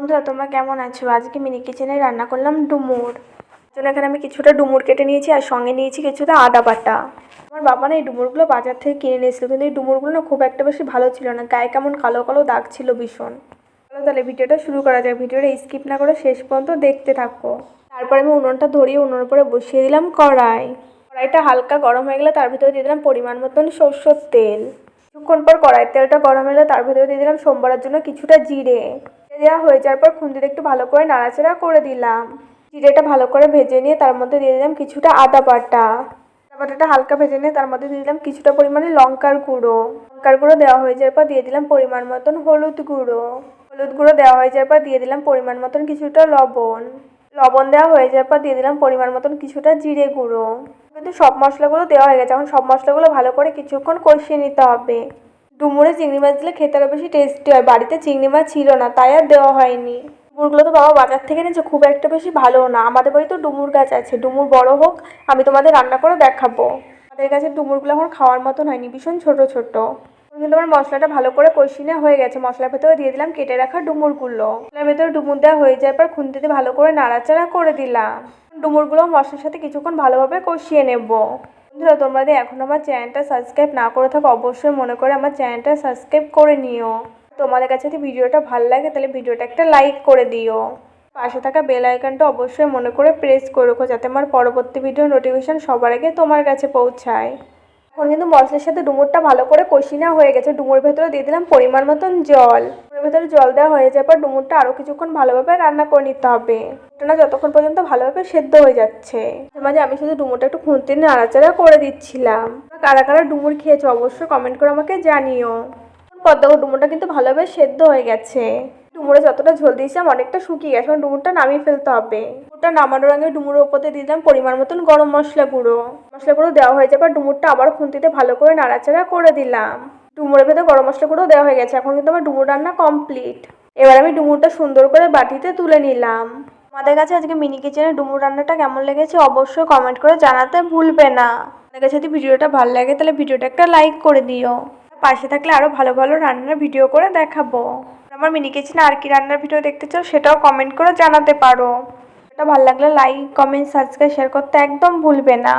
বন্ধুরা, তোমরা কেমন আছো? আজকে মিনি কিচেনে রান্না করলাম ডুমুর। জন্য এখানে আমি কিছুটা ডুমুর কেটে নিয়েছি আর সঙ্গে নিয়েছি কিছুটা আদা বাটা। আমার বাবা না এই ডুমুরগুলো বাজার থেকে কিনে নিয়েছিল, কিন্তু এই ডুমুরগুলো না খুব একটা বেশি ভালো ছিল না। গায়ে কেমন কালো কালো দাগ ছিল ভীষণ। চলো তাহলে ভিডিওটা শুরু করা যাক। ভিডিওটা স্কিপ না করে শেষ পর্যন্ত দেখতে থাকো। তারপরে আমি উনুনটা ধরিয়ে উনুনের উপরে বসিয়ে দিলাম কড়াই। কড়াইটা হালকা গরম হয়ে গেলে তার ভিতরে দিয়ে দিলাম পরিমাণ মতন সরষের তেল। কিছুক্ষণ পর কড়াইয়ের তেলটা গরম হলে তার ভিতরে দিয়ে দিলাম সোমবারের জন্য কিছুটা জিরে। দেওয়া হয়ে যাওয়ার পর খুন্তিতে একটু ভালো করে নাড়াচাড়া করে দিলাম। জিরেটা ভালো করে ভেজে নিয়ে তার মধ্যে দিয়ে দিলাম কিছুটা আদা বাটা। আদা বাটাটা হালকা ভেজে নিয়ে তার মধ্যে দিয়ে দিলাম কিছুটা পরিমাণে লঙ্কার গুঁড়ো। লঙ্কার গুঁড়ো দেওয়া হয়ে যাওয়ার পর দিয়ে দিলাম পরিমাণ মতন হলুদ গুঁড়ো। হলুদ গুঁড়ো দেওয়া হয়ে যাওয়ার পর দিয়ে দিলাম পরিমাণ মতন কিছুটা লবণ। লবণ দেওয়া হয়ে যাওয়ার পর দিয়ে দিলাম পরিমাণ মতন কিছুটা জিরে গুঁড়ো। কিন্তু সব মশলাগুলো দেওয়া হয়ে গেছে। এখন সব মশলাগুলো ভালো করে কিছুক্ষণ কষিয়ে নিতে হবে। ডুমুরে চিংড়ি মাছ দিলে খেতে আরও বেশি টেস্টি হয়। বাড়িতে চিংড়ি মাছ ছিল না, তাই আর দেওয়া হয়নি। ডুমুরগুলো তো বাবা বাজার থেকে এনেছে, খুব একটা বেশি ভালো না। আমাদের বাড়িতে ডুমুর গাছ আছে। ডুমুর বড় হোক, আমি তোমাদের রান্না করে দেখাবো। আমাদের কাছে ডুমুরগুলো এখন খাওয়ার মতন হয়নি, ভীষণ ছোট ছোট। কিন্তু আমার মশলাটা ভালো করে কষিয়ে নেওয়া হয়ে গেছে। মশলার ভেতরে দিয়ে দিলাম কেটে রাখা ডুমুরগুলো। মশলার ভেতরে ডুমুর দেওয়া হয়ে যায় পর খুন্তিতে ভালো করে নাড়াচাড়া করে দিলাম। ডুমুরগুলো মশলার সাথে কিছুক্ষণ ভালোভাবে কষিয়ে নেব। বন্ধুরা তোমরা যদি এখন আমার চ্যানেলটা সাবস্ক্রাইব না করে থাকো, অবশ্যই মনে করে আমার চ্যানেলটা সাবস্ক্রাইব করে নিও। তোমাদের কাছে যদি ভিডিওটা ভালো লাগে, তাহলে ভিডিওটা একটা লাইক করে দিও। পাশে থাকা বেল আইকনটা অবশ্যই মনে করে প্রেস করে রাখো, যাতে আমার পরবর্তী ভিডিও নোটিফিকেশন সবার আগে তোমার কাছে পৌঁছায়। এখন কিন্তু মশলার সাথে ডুমুরটা ভালো করে কষি নেওয়া হয়ে গেছে। ডুমুর ভেতরে দিয়ে দিলাম পরিমাণ মতন জল। ডুমুরের ভেতরে জল দেওয়া হয়ে যাওয়ার পর ডুমুরটা আরও কিছুক্ষণ ভালোভাবে রান্না করে নিতে হবে। না যতক্ষণ পর্যন্ত ভালোভাবে সেদ্ধ হয়ে যাচ্ছে। মাঝে আমি শুধু ডুমুরটা একটু খুঁজতে নাড়াচাড়া করে দিচ্ছিলাম। কারা কারা ডুমুর খেয়েছো অবশ্যই কমেন্ট করে আমাকে জানিও। পদ্মা ডুমুরটা কিন্তু ভালোভাবে সেদ্ধ হয়ে গেছে। ডুমুরে যতটা ঝোল দিয়েছিলাম অনেকটা শুকিয়ে গেছে, এখন ডুমুরটা নামিয়ে ফেলতে হবে। ডুমুরটা নামানোর আগে ডুমুরের ওপরে দিয়ে দিলাম পরিমাণ মতন গরম মশলা গুঁড়ো। মশলা গুঁড়ো দেওয়া হয়ে যাবে ডুমুরটা আবার খুন্তিতে ভালো করে নাড়াচাড়া করে দিলাম। ডুমুরের ভেতরে গরম মশলা গুঁড়ো দেওয়া হয়ে গেছে। এখন কিন্তু আমার ডুমুর রান্না কমপ্লিট এবার আমি ডুমুরটা সুন্দর করে বাটিতে তুলে নিলাম। আমাদের কাছে আজকে মিনি কিচেনের ডুমুর রান্নাটা কেমন লেগেছে অবশ্যই কমেন্ট করে জানাতে ভুলবে না। আপনাদের কাছে যদি ভিডিওটা ভালো লাগে, তাহলে ভিডিওটা একটা লাইক করে দিও। পাশে থাকলে আরও ভালো ভালো রান্নার ভিডিও করে দেখাবো। আমার মিনি কিচেনে আর কি রান্নার ভিডিও দেখতে চাও সেটাও কমেন্ট করে জানাতে পারো। এটা ভালো লাগলে লাইক কমেন্ট সাবস্ক্রাইব শেয়ার করতে একদম ভুলবে না।